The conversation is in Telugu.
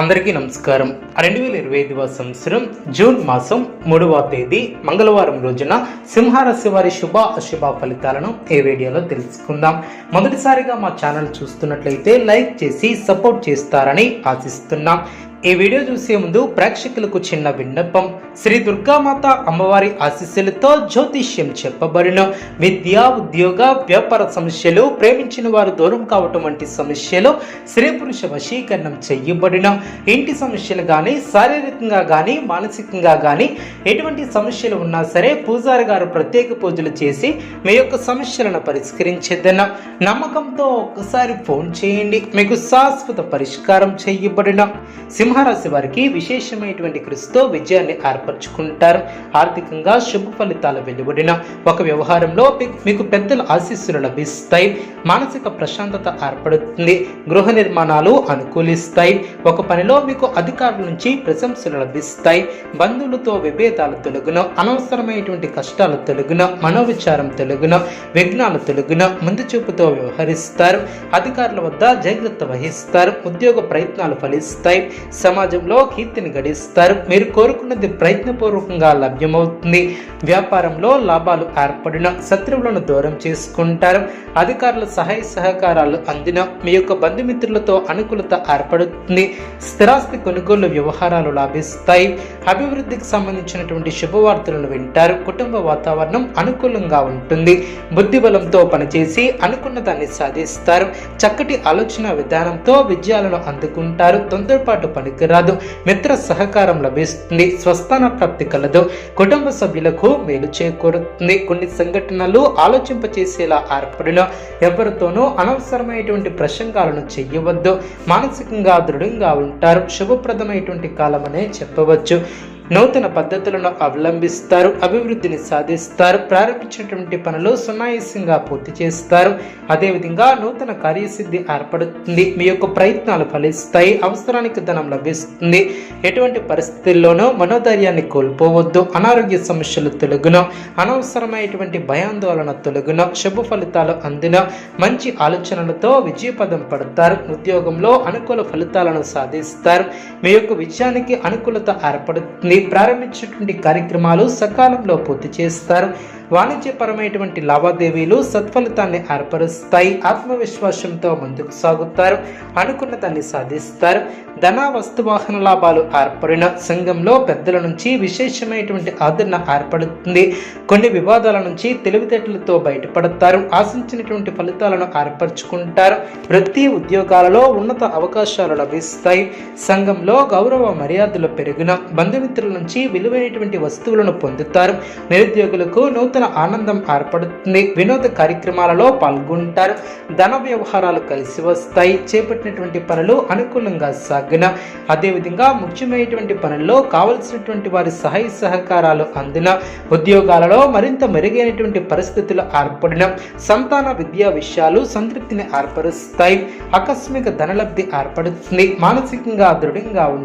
అందరికీ నమస్కారం. రెండు వేల ఇరవై ఐదవ సంవత్సరం జూన్ మాసం మూడవ తేదీ మంగళవారం రోజున సింహరాశి వారి శుభ అశుభ ఫలితాలను ఈ వీడియోలో తెలుసుకుందాం. మొదటిసారిగా మా ఛానల్ చూస్తున్నట్లయితే లైక్ చేసి సపోర్ట్ చేస్తారని ఆశిస్తున్నాం. ఈ వీడియో చూసే ముందు ప్రేక్షకులకు చిన్న విన్నపం. శ్రీ దుర్గామాత అమ్మవారి ఆశీస్సులతో జ్యోతిష్యం చెప్పబడిన. విద్య ఉద్యోగ వ్యాపార సమస్యలు ప్రేమించిన వారు దూరం కావటం వంటి సమస్యలు స్త్రీ పురుష వశీకరణం చేయబడిన. ఇంటి సమస్యలు కానీ శారీరకంగా కానీ మానసికంగా కానీ ఎటువంటి సమస్యలు ఉన్నా సరే పూజారి గారు ప్రత్యేక పూజలు చేసి మీ యొక్క సమస్యలను పరిష్కరించేదన్న నమ్మకంతో ఒక్కసారి ఫోన్ చేయండి. మీకు శాశ్వత పరిష్కారం చేయబడిన. సింహరాశి వారికి విశేషమైనటువంటి క్రిస్తో విజయాన్ని ఏర్పరచుకుంటారు. ఆర్థికంగా శుభ ఫలితాలు వెలువడిన ఒక వ్యవహారంలో మీకు పెద్దల ఆశీస్సులు లభిస్తాయి. మానసిక ప్రశాంతత ఏర్పడుతుంది. గృహ నిర్మాణాలు అనుకూలిస్తాయి. ఒక పనిలో మీకు అధికారుల నుంచి ప్రశంసలు లభిస్తాయి. బంధువులతో విభేదాలు తొలగున. అనవసరమైనటువంటి కష్టాలు తొలగున. మనోవిచారం తొలగున. విఘ్నాలు తొలగున. ముందు చూపుతో వ్యవహరిస్తారు. అధికారుల వద్ద జాగ్రత్త వహిస్తారు. ఉద్యోగ ప్రయత్నాలు ఫలిస్తాయి. సమాజంలో కీర్తిని గడిస్తారు. మీరు కోరుకున్నది ప్రయత్నపూర్వకంగా లభ్యమవుతుంది. వ్యాపారంలో లాభాలు ఏర్పడిన శత్రువులను దూరం చేసుకుంటారు. అధికారుల సహాయ సహకారాలు అందిన మీ యొక్క బంధుమిత్రులతో అనుకూలత ఏర్పడుతుంది. స్థిరాస్తి కొనుగోలు వ్యవహారాలు లాభిస్తాయి. అభివృద్ధికి సంబంధించినటువంటి శుభవార్తలను వింటారు. కుటుంబ వాతావరణం అనుకూలంగా ఉంటుంది. బుద్ధి బలంతో పనిచేసి అనుకున్న దాన్ని సాధిస్తారు. చక్కటి ఆలోచన విధానంతో విజయాలను అందుకుంటారు. తొందరపాటు పనికిరాదు. మిత్ర సహకారం లభిస్తుంది. స్వస్థాన ప్రాప్తి కలదు. కుటుంబ సభ్యులకు మేలు చేకూరుతుంది. కొన్ని సంఘటనలు ఆలోచింపచేసేలా ఏర్పడిన. ఎవరితోనూ అనవసరమైనటువంటి ప్రసంగాలను చెయ్యవద్దు మానసికంగా దృఢంగా ఉంటారు. శుభప్రదమైనటువంటి కాలమనే చెప్పవచ్చు. నూతన పద్ధతులను అవలంబిస్తారు అభివృద్ధిని సాధిస్తారు ప్రారంభించినటువంటి పనులు సునాయాసంగా పూర్తి చేస్తారు. అదేవిధంగా నూతన కార్యసిద్ధి ఏర్పడుతుంది మీ యొక్క ప్రయత్నాలు ఫలిస్తాయి అవసరానికి ధనం లభిస్తుంది. ఎటువంటి పరిస్థితుల్లోనూ మనోధైర్యాన్ని కోల్పోవద్దు అనారోగ్య సమస్యలు తొలగును అనవసరమైనటువంటి భయాందోళన తొలగును శుభ ఫలితాలు అందిన. మంచి ఆలోచనలతో విజయపదం పడతారు ఉద్యోగంలో అనుకూల ఫలితాలను సాధిస్తారు. మీ యొక్క విజయానికి అనుకూలత ఏర్పడుతుంది ప్రారంభించినటువంటి కార్యక్రమాలు సకాలంలో పూర్తి చేస్తారు. వాణిజ్యపరమైనటువంటి లావాదేవీలు సత్ఫలితాన్ని ఏర్పరుస్తాయి. ఆత్మవిశ్వాసంతో ముందుకు సాగుతారు. అనుకున్న దాన్ని సాధిస్తారు. ధన వస్తువాహన లాభాలు ఏర్పడిన సంఘంలో పెద్దల నుంచి విశేషమైనటువంటి ఆదరణ ఏర్పడుతుంది. కొన్ని వివాదాల నుంచి తెలివితేటలతో బయటపడతారు. ఆశించినటువంటి ఫలితాలను ఏర్పరచుకుంటారు. వృత్తి ఉద్యోగాలలో ఉన్నత అవకాశాలు లభిస్తాయి. సంఘంలో గౌరవ మర్యాదలు పెరిగిన బంధుమిత్రుల నుంచి విలువైనటువంటి వస్తువులను పొందుతారు. నిరుద్యోగులకు నూతన ఆనందం ఏర్పడుతుంది. వినోద కార్యక్రమాలలో పాల్గొంటారు. ధన వ్యవహారాలు కలిసి వస్తాయి. చేపట్టినటువంటి పనులు అనుకూలంగా సాగిన అదేవిధంగా ముఖ్యమైనటువంటి పనుల్లో కావలసినటువంటి వారి సహాయ సహకారాలు అందిన ఉద్యోగాలలో మరింత మెరుగైనటువంటి పరిస్థితులు ఏర్పడిన సంతాన విద్యా విషయాలు సంతృప్తిని ఏర్పరుస్తాయి. ఆకస్మిక ధనలబ్ధి ఏర్పడుతుంది. మానసికంగా దృఢంగా ఉంది